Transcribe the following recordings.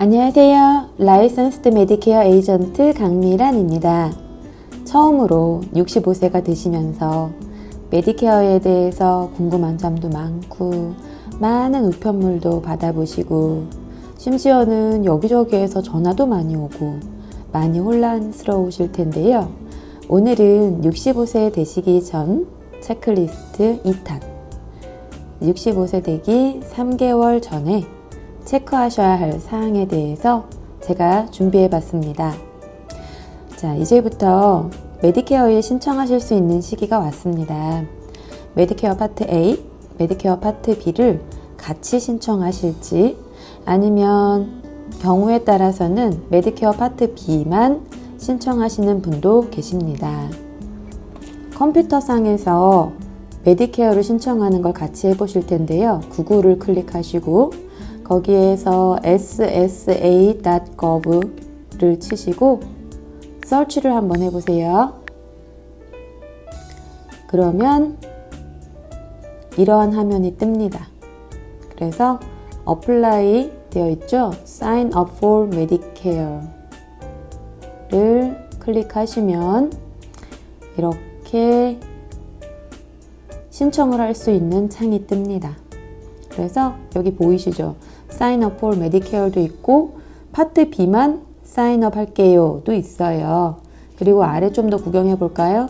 안녕하세요. 라이선스드 메디케어 에이전트 강미란입니다. 처음으로 65세가 되시면서 메디케어에 대해서 궁금한 점도 많고 많은 우편물도 받아보시고 심지어는 여기저기에서 전화도 많이 오고 많이 혼란스러우실 텐데요. 오늘은 65세 되시기 전 체크리스트 2탄 65세 되기 3개월 전에 체크하셔야 할 사항에 대해서 제가 준비해 봤습니다. 자, 이제부터 메디케어에 신청하실 수 있는 시기가 왔습니다. 메디케어 파트 A, 메디케어 파트 B를 같이 신청하실지 아니면 경우에 따라서는 메디케어 파트 B만 신청하시는 분도 계십니다. 컴퓨터상에서 메디케어를 신청하는 걸 같이 해보실 텐데요. 구글을 클릭하시고 거기에서 ssa.gov를 치시고 서치를 한번 해보세요. 그러면 이러한 화면이 뜹니다. 그래서 apply 되어 있죠? sign up for Medicare를 클릭하시면 이렇게 신청을 할 수 있는 창이 뜹니다. 그래서 여기 보이시죠? up for Medicare도 있고 파트 B만 up 할게요도 있어요. 그리고 아래 좀 더 구경해 볼까요?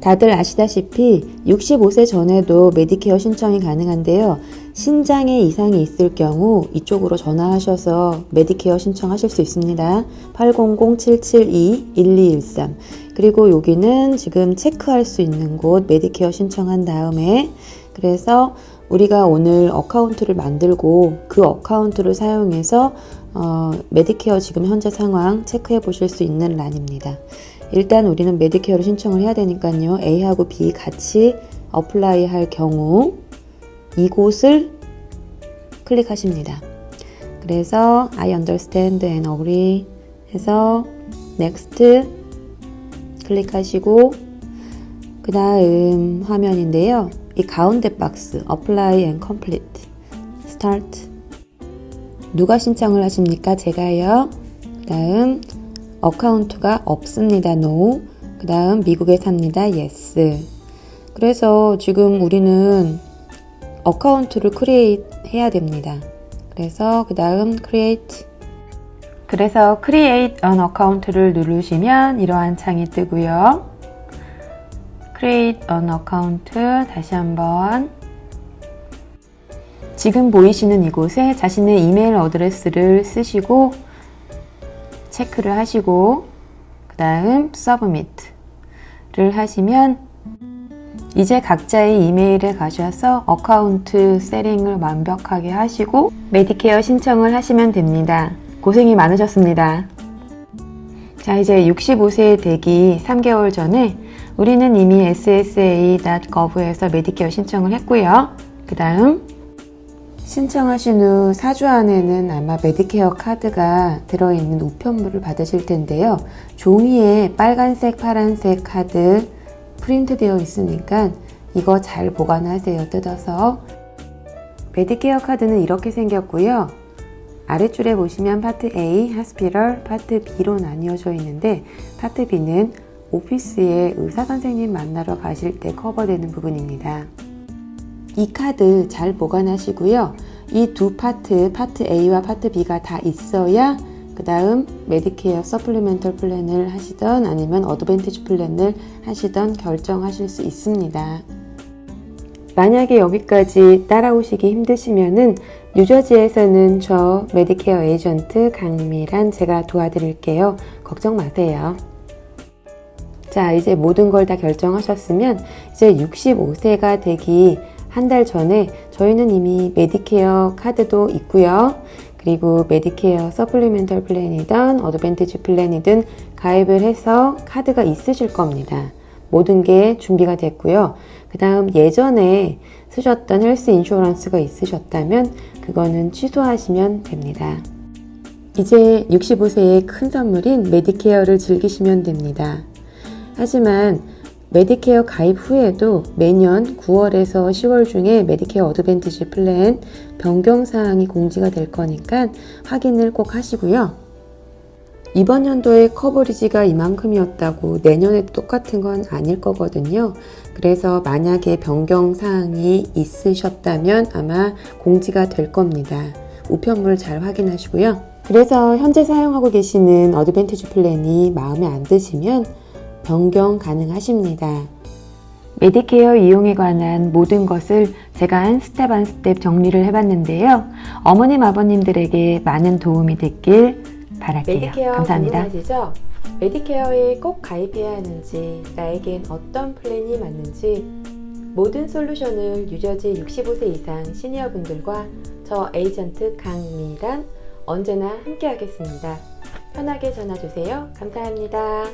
다들 아시다시피 65세 전에도 메디케어 신청이 가능한데요. 신장에 이상이 있을 경우 이쪽으로 전화하셔서 메디케어 신청하실 수 있습니다. 800-772-1213 그리고 여기는 지금 체크할 수 있는 곳 메디케어 신청한 다음에 그래서 우리가 오늘 어카운트를 만들고 그 어카운트를 사용해서 어, 메디케어 지금 현재 상황 체크해 보실 수 있는 란입니다. 일단 우리는 메디케어를 신청을 해야 되니까요. A하고 B 같이 어플라이 할 경우 이곳을 클릭하십니다. 그래서 I understand and agree 해서 next 클릭하시고 그 다음 화면인데요. 이 가운데 박스 apply and complete start 누가 신청을 하십니까? 제가요. 그 다음 어카운트가 없습니다. No. 그 다음 미국에 삽니다. Yes. 그래서 지금 우리는 어카운트를 크리에이트 해야 됩니다. 그래서 그 다음 create 그래서 create account를 누르시면 이러한 창이 뜨고요. Create an account 다시 한번 지금 보이시는 이곳에 자신의 이메일 어드레스를 쓰시고 체크를 하시고 그 다음 submit를 하시면 이제 각자의 이메일에 가셔서 어카운트 세팅을 완벽하게 하시고 메디케어 신청을 하시면 됩니다. 고생이 많으셨습니다. 자, 이제 65세 되기 3개월 전에 우리는 이미 ssa.gov에서 메디케어 신청을 했고요. 그 다음 신청하신 후 4주 안에는 아마 메디케어 카드가 들어있는 우편물을 받으실 텐데요. 종이에 빨간색, 파란색 카드 프린트 되어 있으니까 이거 잘 보관하세요. 뜯어서. 메디케어 카드는 이렇게 생겼고요. 아래줄에 보시면 파트 A, 하스피럴, 파트 B로 나뉘어져 있는데 파트 B는 오피스에 의사 선생님 만나러 가실 때 커버되는 부분입니다. 이 카드 잘 보관하시고요. 이 두 파트, 파트 A와 파트 B가 다 있어야 그 다음 메디케어 서플리멘털 플랜을 하시던 아니면 어드밴티지 플랜을 하시던 결정하실 수 있습니다. 만약에 여기까지 따라오시기 힘드시면은 뉴저지에서는 저 메디케어 에이전트 강미란 제가 도와드릴게요. 걱정 마세요. 자, 이제 모든 걸 다 결정하셨으면 이제 65세가 되기 한 달 전에 저희는 이미 메디케어 카드도 있고요. 그리고 메디케어 서플리멘털 플랜이든 어드밴티지 플랜이든 가입을 해서 카드가 있으실 겁니다. 모든 게 준비가 됐고요. 그 다음 예전에 쓰셨던 헬스 인슈런스가 있으셨다면 그거는 취소하시면 됩니다. 이제 65세의 큰 선물인 메디케어를 즐기시면 됩니다. 하지만 메디케어 가입 후에도 매년 9월에서 10월 중에 메디케어 어드밴티지 플랜 변경 사항이 공지가 될 거니까 확인을 꼭 하시고요. 이번 연도에 커버리지가 이만큼이었다고 내년에도 똑같은 건 아닐 거거든요. 그래서 만약에 변경 사항이 있으셨다면 아마 공지가 될 겁니다. 우편물 잘 확인하시고요. 그래서 현재 사용하고 계시는 어드밴티지 플랜이 마음에 안 드시면 변경 가능하십니다. 메디케어 이용에 관한 모든 것을 제가 한 스텝 한 스텝 정리를 해봤는데요. 어머님, 아버님들에게 많은 도움이 됐길 바랄게요. 메디케어 감사합니다. 궁금하시죠? 메디케어에 꼭 가입해야 하는지, 나에겐 어떤 플랜이 맞는지 모든 솔루션을 유저지 65세 이상 시니어분들과 저 에이전트 강미란 언제나 함께하겠습니다. 편하게 전화 주세요. 감사합니다.